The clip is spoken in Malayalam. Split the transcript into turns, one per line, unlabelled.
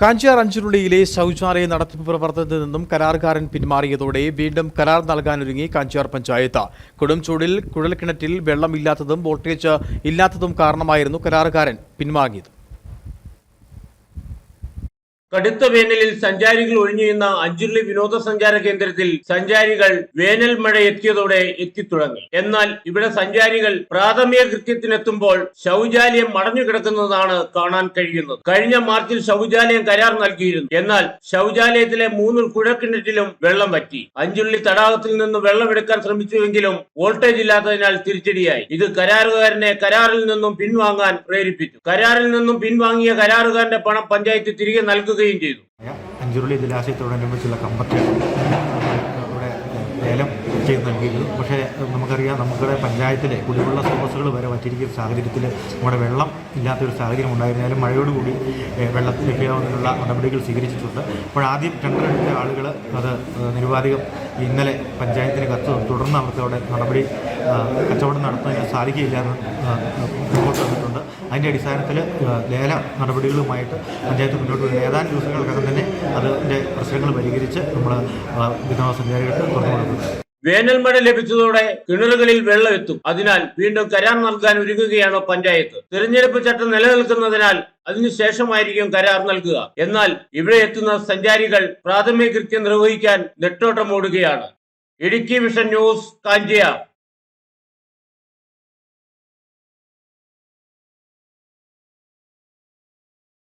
കാഞ്ചിയാർ അഞ്ചുരുളിയിലെ ശൗചാലയ നടത്തിപ്പ് പ്രവർത്തനത്തിൽ നിന്നും കരാറുകാരൻ പിന്മാറിയതോടെ വീണ്ടും കരാർ നൽകാനൊരുങ്ങി കാഞ്ചിയാർ പഞ്ചായത്ത്. കൊടുംചൂടിൽ കുഴൽക്കിണറ്റിൽ വെള്ളമില്ലാത്തതും വോൾട്ടേജ് ഇല്ലാത്തതും കാരണമായിരുന്നു കരാറുകാരൻ പിൻവാങ്ങിയത്.
കടുത്ത വേനലിൽ സഞ്ചാരികൾ ഒഴിഞ്ഞിരുന്ന അഞ്ചുരുളി വിനോദസഞ്ചാര കേന്ദ്രത്തിൽ സഞ്ചാരികൾ വേനൽ മഴ എത്തിയതോടെ എത്തിത്തുടങ്ങി. എന്നാൽ ഇവിടെ സഞ്ചാരികൾ പ്രാഥമിക കൃത്യത്തിനെത്തുമ്പോൾ ശൗചാലയം മടഞ്ഞു കിടക്കുന്നതാണ് കാണാൻ കഴിയുന്നത്. കഴിഞ്ഞ മാർച്ചിൽ ശൗചാലയം കരാർ നൽകിയിരുന്നു. എന്നാൽ ശൗചാലയത്തിലെ മൂന്ന് കുഴക്കിണറ്റിലും വെള്ളം പറ്റി അഞ്ചുള്ളി തടാകത്തിൽ നിന്ന് വെള്ളമെടുക്കാൻ ശ്രമിച്ചുവെങ്കിലും വോൾട്ടേജ് ഇല്ലാത്തതിനാൽ തിരിച്ചടിയായി. ഇത് കരാറുകാരനെ കരാറിൽ നിന്നും പിൻവാങ്ങാൻ പ്രേരിപ്പിച്ചു. കരാറിൽ നിന്നും പിൻവാങ്ങിയ കരാറുകാരന്റെ പണം പഞ്ചായത്ത് തിരികെ നൽകുകയും ചെയ്തു.
അഞ്ചുരുളി ജലാശയത്തോടനുബന്ധിച്ചുള്ള ചെയ്ത് നൽകിയിരുന്നു. പക്ഷേ നമുക്കറിയാം നമ്മുടെ പഞ്ചായത്തിലെ കുടിവെള്ള സ്രോതസ്സുകൾ വരെ വറ്റിരിക്കുന്ന സാഹചര്യത്തിൽ നമ്മുടെ വെള്ളം ഇല്ലാത്തൊരു സാഹചര്യം ഉണ്ടായിരുന്നാലും മഴയോടുകൂടി വെള്ളം ലഭ്യമാകുന്നതിനുള്ള നടപടികൾ സ്വീകരിച്ചിട്ടുണ്ട്. അപ്പോൾ ആദ്യം ടെൻഡർ എടുത്ത ആളുകൾ അത് നിരുപാധികം ഇന്നലെ പഞ്ചായത്തിന് കത്ത് തുടർന്ന് അവർക്ക് അവിടെ നടപടി കച്ചവടം നടത്തുന്നതിന് സാധിക്കില്ല എന്ന് റിപ്പോർട്ട് വന്നിട്ടുണ്ട്. അതിന്റെ അടിസ്ഥാനത്തിൽ ലേല നടപടികളുമായിട്ട് പഞ്ചായത്ത് മുന്നോട്ട് വരുന്ന ഏതാനും ദിവസങ്ങൾക്കകം തന്നെ അതിന്റെ പ്രശ്നങ്ങൾ പരിഹരിച്ച് നമ്മൾ വിനോദസഞ്ചാരികൾക്ക് തുറന്നു കൊടുക്കുന്നത്
ലഭിച്ചതോടെ കിണറുകളിൽ വെള്ളം എത്തും. അതിനാൽ വീണ്ടും കരാർ നൽകാൻ ഒരുങ്ങുകയാണ് പഞ്ചായത്ത്. തിരഞ്ഞെടുപ്പ് ചട്ടം നിലനിൽക്കുന്നതിനാൽ അതിനുശേഷമായിരിക്കും കരാർ നൽകുക. എന്നാൽ ഇവിടെ എത്തുന്ന സഞ്ചാരികൾ പ്രാഥമിക കൃത്യം നിർവഹിക്കാൻ നെട്ടോട്ടമോടുകയാണ്. Idukki vision news Kanjia